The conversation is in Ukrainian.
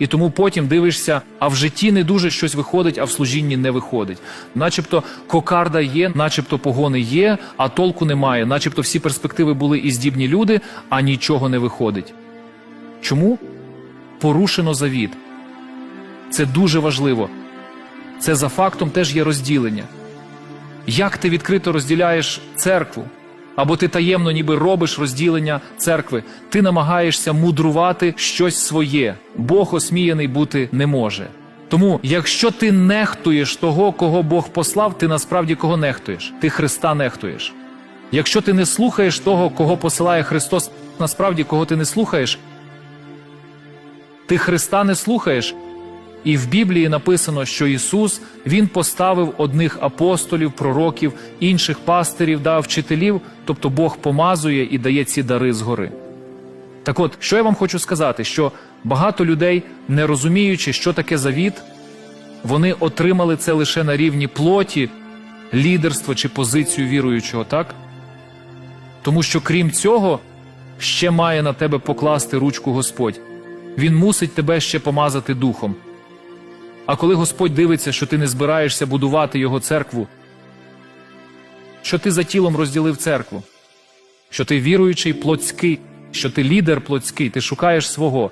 І тому потім дивишся, а в житті не дуже щось виходить, а в служінні не виходить. Начебто кокарда є, начебто погони є, а толку немає. Начебто всі перспективи були і здібні люди, а нічого не виходить. Чому? Порушено завіт. Це дуже важливо. Це за фактом теж є розділення. Як ти відкрито розділяєш церкву? Або ти таємно ніби робиш розділення церкви, ти намагаєшся мудрувати щось своє. Бог осміяний бути не може. Тому, якщо ти нехтуєш того, кого Бог послав, ти насправді кого нехтуєш? Ти Христа нехтуєш. Якщо ти не слухаєш того, кого посилає Христос, насправді кого ти не слухаєш, ти Христа не слухаєш. І в Біблії написано, що Ісус Він поставив одних апостолів, пророків, інших пастирів, дав вчителів, тобто Бог помазує і дає ці дари згори. Так от, що я вам хочу сказати, що багато людей, не розуміючи, що таке завіт, вони отримали це лише на рівні плоті, лідерства чи позицію віруючого, так? Тому що крім цього, ще має на тебе покласти ручку Господь. Він мусить тебе ще помазати духом. А коли Господь дивиться, що ти не збираєшся будувати його церкву, що ти за тілом розділив церкву, що ти віруючий плотський, що ти лідер плотський, ти шукаєш свого,